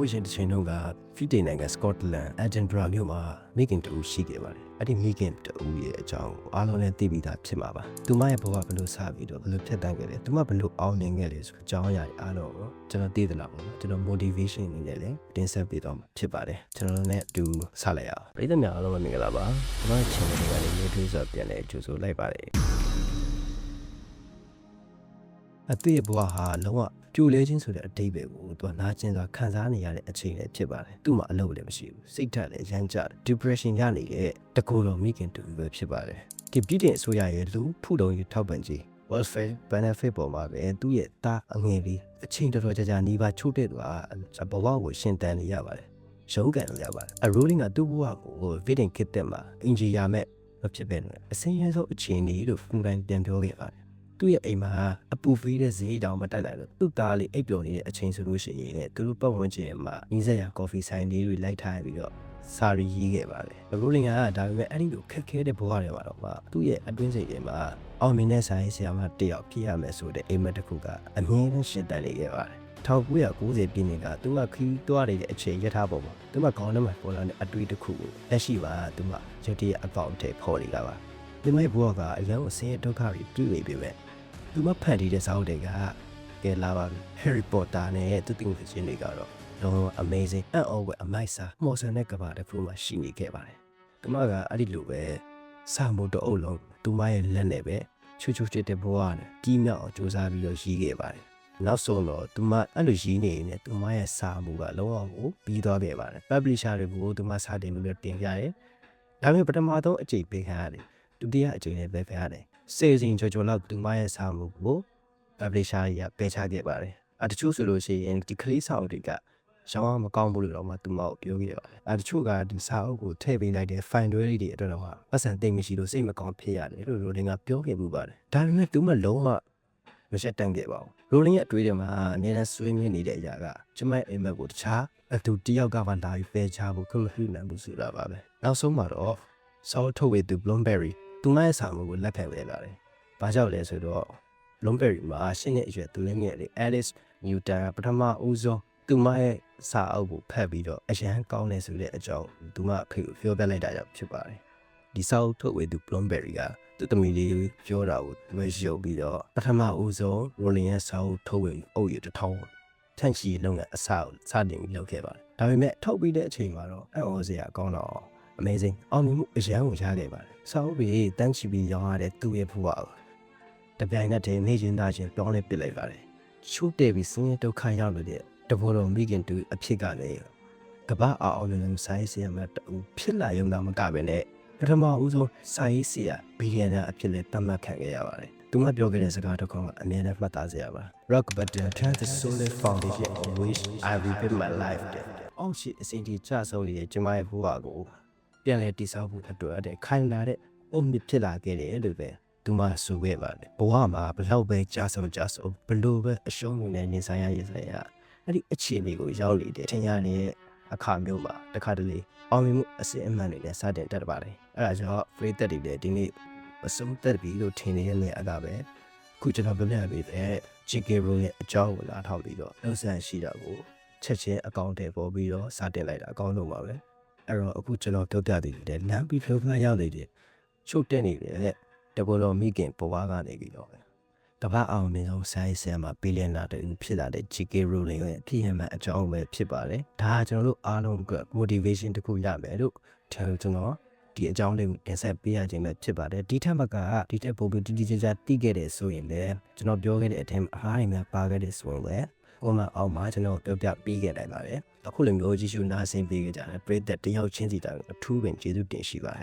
ဝေရှင်တစ်ချိန်တုန်းကဖီတေနိုင်ငံစကော့တလန်အဂျင်ဒရာမြို့မှာမိခင်တူရှိခဲ့ပါတယ်အဲ့ဒီမိခင်တူရဲ့အကြောင်းကိုအားလုံးလည်းသိပြီးသားဖြစ်မှာပါသူမရဲ့ဘဝဘယ်လိုစပြီးတော့ဘယ်လိုဖြတ်တန်းခဲ့လဲသူမဘယ်လိုအောင်မြင်ခဲ့လဲဆိုအကြောင်းအရာတွေအားလုံးကိုကျွန်တော်သိသလောက်ပေါ့နော်ကျွန်တော် motivation အနေနဲ့လည်းတင်ဆက်ပေးတော့မှာဖြစ်ပါတယ်ကျွန်တော်လည်းအတူစလိုက်ရအောင်ပရိသတ်များအားလုံးပဲမင်္ဂလာပါကျွန်တော်ရဲ့ channel လေးကနေလေးထွေးစွာပြန်လည်ကြိုဆိုလိုက်ပါတယ် အသေးရဲ့ဘဝဟာလုံးဝပြိုလဲခြင်းဆိုတဲ့အတိတ်ပဲကိုသူကနာကျင်စွာခံစားနေရတဲ့အချိန်လည်းဖြစ်ပါတယ်သူ့မှာအလုပ်လည်းမရှိဘူးစိတ်ဓာတ်လည်းရမ်းကြတယ် depression ရနေတဲ့တကူတော်မိခင်တူပဲဖြစ်ပါတယ်ကပြည်တဲ့အစိုးရရဲ့လူဖူတုံရေးထောက်ပံ့ကြေး welfare benefit ပေါ်မှာပဲသူ့ရဲ့တာအငယ်လေးအချိန်တော်တော်ကြာကြာနေပါချို့တဲ့သူကဘဝကိုရှင်တန်နေရပါတယ်ရုံးကန်လို့ရပါတယ်အ ruling ကသူ့ဘဝကို villain kit တဲ့မှာအင်ဂျီယာမဲ့မဖြစ်ပဲနဲ့အစင်းရဲဆုံးအခြေအနေလို့ဖူတိုင်းပြန်ပြောခဲ့ပါတယ် သူ့ရဲ့အိမ်မှာအပူဖေးတဲ့ဈေးတောင်မတက်နိုင်လို့သူ့သားလေးအိပ်ပျော်နေတဲ့အချိန်ဆိုလို့ရှိရင်လည်းသူတို့ပတ်ဝန်းကျင်မှာညီစရာကော်ဖီဆိုင်လေးတွေလိုက်ထားပြီးတော့စာရီရေးခဲ့ပါတယ်။ရိုလင်ကဒါပေမဲ့အဲ့ဒီလိုခက်ခဲတဲ့ဘဝတွေမှာတော့မှသူ့ရဲ့အတွင်းစိတ်ထဲမှာအောင်မြင်တဲ့ဆိုင်ဆရာမတစ်ယောက်ဖြစ်ရမယ်ဆိုတဲ့အိမ်မက်တစ်ခုကအမြဲတမ်းရှင်းတန်နေခဲ့ပါတယ်။1990ပြည့်နှစ်ကသူကခီးသွားနေတဲ့အချိန်ရထားပေါ်မှာသူကခေါင်းထဲမှာပေါ်လာတဲ့အတွေ့အတစ်ခုကိုလက်ရှိပါသူကရုတ်တရက်အကောင့်ထဲပေါ်နေတာပါ။ဒီမိုက်ဘဝကအရန်ကိုဆင်းရဲဒုက္ခတွေတွေ့နေပြီပဲ။ သူမဖန်တီးတဲ့စာအုပ်တွေကကဲလာပါပြီ Harry Potter နဲ့သူတင်ခြင်းတွေကတော့လုံးဝ amazing အံ့ဩဖွယ်အမိုက်စာမော်ဆန်တဲ့ကဘာတစ်ခုမှရှိနေခဲ့ပါတယ်။သူမကအဲ့ဒီလိုပဲစာမို့တော့အုပ်လုံးသူမရဲ့လက်နဲ့ပဲချွချွချစ်တဲ့ဘဝနဲ့ကြီးမြောက်အောင်စူးစမ်းပြီးတော့ရေးခဲ့ပါတယ်။နောက်ဆုံးတော့သူမအဲ့လိုရေးနေနေသူမရဲ့စာမှုကလုံးဝကိုပြီးသွားခဲ့ပါတယ်။ publisher တွေကိုသူမစာတင်ပြီးတော့တင်ပြရဲ။ဒါပေမဲ့ပထမဆုံးအကြိမ်ပေးခံရတယ်။ဒုတိယအကြိမ်လည်းပဲခံရတယ်။ စေစဉ်ကြော်ကြော်လောက်သူမရဲ့စာမှုကို publisher ကြီးကပယ်ချခဲ့ပါတယ်။အဲတချို့ဆိုလို့ရှိရင်ဒီကလေးစာအုပ်တွေကရောင်းမကောင်းဘူးလို့တော့မှသူမကိုပြောခဲ့ပါတယ်။အဲတချို့ကဒီစာအုပ်ကိုထည့်ပေးလိုက်တဲ့ file တွေတွေအတွက်တော့ပတ်စံသိမ့်မရှိလို့စိတ်မကောင်းဖြစ်ရတယ်လို့ရိုလင်ကပြောခဲ့မှုပါတယ်။ဒါပေမဲ့သူမလုံးဝမရှက်တန်ခဲ့ပါဘူး။ရိုလင်ရဲ့အတွေ့အကြုံမှာအများနဲ့ဆွေးနွေးနေတဲ့အရာကကျမရဲ့အိမ်မက်ကိုတခြားအတူတယောက်ကမှလာပြီးပယ်ချဖို့ခလို့ပြုနိုင်မှုဆိုတာပါပဲ။နောက်ဆုံးမှာတော့စာအုပ်ထုတ်ဝေသူ Bloomberry သူမရဲ့စာမှုကိုလက်ခံခဲ့ပါတယ်။ဘာကြောင့်လဲဆိုတော့ Bloomberry မှာရှင်းတဲ့အရွယ်သူလေးငယ်လေး Alice Newton ပထမဦးဆုံးသူမရဲ့စာအုပ်ကိုဖတ်ပြီးတော့အရန်ကောင်းတယ်ဆိုတဲ့အကြောင်းသူမအဖေကိုပြောပြလိုက်တာကြောင့်ဖြစ်ပါတယ်။ဒီစာအုပ်ထုတ်ဝေသူ Bloomberry ကသူ့သမီးလေးပြောတာကိုသူရုပ်ပြီးတော့ပထမဦးဆုံး Rolling ရဲ့စာအုပ်ထုတ်ဝေအုပ်ရတစ်ထောင်ထန့်ချီလုံးကအစကိုစတင်ပြီးလုပ်ခဲ့ပါတယ်။ဒါပေမဲ့ထုတ်ပြီးတဲ့အချိန်မှာတော့အံ့ဩစရာကောင်းတော့ amazing အောင်မြင်မှုအရန်ကိုရခဲ့ပါတယ်။စာအုပ်ပြီးတန်းချီပြီးရောင်းရတဲ့သူ့ရဲ့ဘဝကိုတပြိုင်နက်တည်းနေချင်းသားချင်းပြောင်းလဲပစ်လိုက်ပါတယ်။ချိုးတဲ့ပြီးစင်းရဲဒုက္ခရောက်လို့တဲ့တဘောတော်မိခင်တူအဖြစ်ကလည်းကဘာအောင်အောင်လည်းဆိုင်စီရမှာတူဖြစ်လာရုံသာမကပဲနဲ့ပထမဦးဆုံးဆိုင်စီရဘီလီယံနာအဖြစ်လဲတတ်မှတ်ခံခဲ့ရပါတယ်။သူမပြောခဲ့တဲ့စကားတစ်ခုကအမြဲတမ်းမှတ်သားစရာပါ Rock bottom turn the solid foundation on which I rebuild my life တဲ့။အောင်ရှိအစဉ်ကြီးကြဆုံးနေတဲ့ကျမရဲ့ဘဝကို ပြန်လဲတည်ဆောက်ဖို့အတွက်တဲ့ခိုင်လာတဲ့အုံမြစ်ဖြစ်လာခဲ့တယ်လို့ပဲသူမဆိုခဲ့ပါတယ်။ဘဝမှာဘလောက်ပဲကြာဆုံးကြာဆုံးဘလို့ပဲအရှုံးဝင်နေနေဆိုင်ရရဆိုင်ရအဲ့ဒီအခြေအနေကိုရောက်လေတဲ့ထင်ရနေတဲ့အခါမျိုးမှာတခါတလေအောင်မြင်မှုအစစ်အမှန်တွေနဲ့စတင်တတ်ပါတယ်။အဲ့ဒါကြောင့် free တက်တွေလည်းဒီနေ့မဆုံးသက်ပြီလို့ထင်နေတဲ့နေရာကပဲခုကျွန်တော်ပြောပြပေးတဲ့ JK Row ရဲ့အကြောင်းကိုလာထောက်ပြီးတော့လှုပ်ဆန်ရှိတာကိုချက်ချင်းအကောင့်ထဲပေါ်ပြီးတော့စတင်လိုက်တာအကောင့်လုံးပါပဲ အဲ့တော့အခုကျွန်တော်ပြောပြသေးတယ်လမ်းပြီးဖြုတ်ခါရောက်နေတဲ့ချုပ်တက်နေတယ်တဲ့တဘောတော်မိခင်ဘဝကနေပြီးတော့တပတ်အောင်မြင်ဆုံးဆိုင်ဆန်မှာဘီလီယံနာတူဖြစ်လာတဲ့ JK Rowling ရဲ့အဖြစ်အမှန်အကြောင်းပဲဖြစ်ပါတယ်ဒါကကျွန်တော်တို့အားလုံးက motivation တစ်ခုရမယ်လို့ကျွန်တော်ဒီအကြောင်းလေးကိုတင်ဆက်ပေးရခြင်းပဲဖြစ်ပါတယ်ဒီထက်မကဒီထက်ပိုပြီးတိတိကျကျသိခဲ့တယ်ဆိုရင်လည်းကျွန်တော်ပြောခဲ့တဲ့အထက်မှာအားရများပါခဲ့တယ်ဆိုရင်လည်းဟိုမှာအောက်မှာကျွန်တော်ပြောပြပေးခဲ့တယ်ပါပဲ အခုလိုမျိုးကြည့်ရှုနားဆင်ပေးကြတယ်ပရိသတ်တယောက်ချင်းစီတိုင်းအထူးပင်ကျေးဇူးတင်ရှိပါတယ်